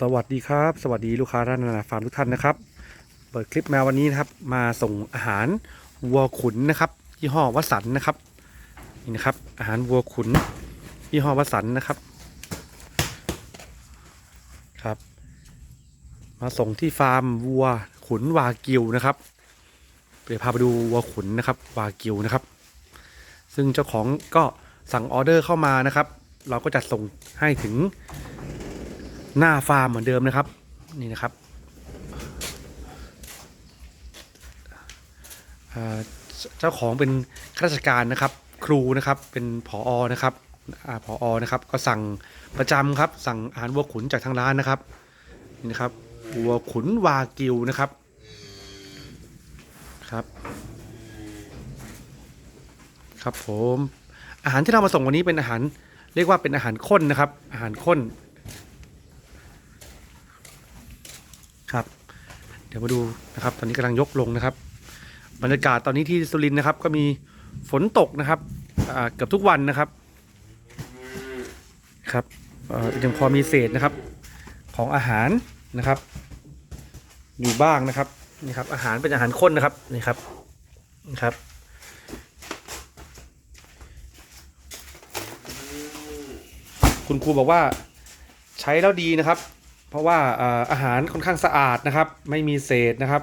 สวัสดีครับ สวัสดีลูกค้าร้านนานาฟาร์มทุกท่านนะครับ เปิดคลิปมาวันนี้นะครับ มาส่งอาหารวัวขุนนะครับยี่ห้อวัสันนะครับนี่นะครับ อาหารวัวขุนยี่ห้อวัสันนะครับครับ มาส่งที่ฟาร์มวัวขุนวากิวนะครับเดี๋ยวพาไปดูวัวขุนนะครับวากิวนะครับ ซึ่งเจ้าของก็สั่งออเดอร์เข้ามานะครับ เราก็จะส่งให้ถึง หน้าฟาร์มเหมือนเดิมนะครับ นี่นะครับเจ้าของเป็นข้าราชการนะครับ ครูนะครับเป็นผออนะครับอผออนะครับ ก็สั่งประจำครับ สั่งอาหารวัวขุนจากทางร้านนะครับนี่นะครับวัวขุนวากิวนะครับครับครับผมอาหารที่เรามาส่งวันนี้เป็นอาหารเรียกว่าเป็นอาหารข้นนะครับ อาหารข้น ครับ เดี๋ยวมาดูนะครับ ตอนนี้กำลังยกลงนะครับ บรรยากาศตอนนี้ที่สุรินทร์นะครับ ก็มีฝนตกนะครับเกือบทุกวันนะครับ ครับยังพอมีเศษนะครับ ของอาหารนะครับ อยู่บ้างนะครับนี่ครับ อาหารเป็นอาหารข้นนะครับนี่ครับนี่ครับคุณครูบอกว่าใช้แล้วดีนะครับ เพราะว่าอาหารค่อนข้างสะอาดนะครับ ไม่มีเศษนะครับ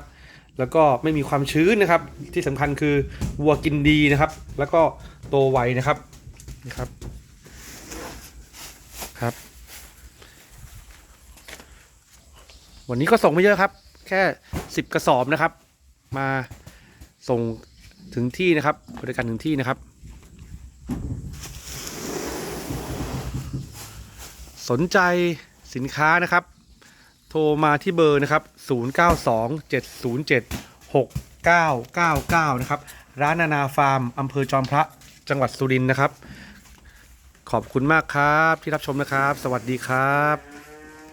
แล้วก็ไม่มีความชื้นนะครับ ที่สำคัญคือวัวกินดีนะครับ แล้วก็โตไวนะครับนี่ครับครับ วันนี้ก็ส่งไม่เยอะครับ แค่10กระสอบนะครับ มาส่งถึงที่นะครับบริการถึงที่นะครับ สนใจสินค้านะครับ โทรมาที่เบอร์นะครับ 0927076999 นะครับ ร้านนานาฟาร์มอำเภอจอมพระจังหวัดสุรินทร์นะครับ ขอบคุณมากครับที่รับชมนะครับ สวัสดีครับ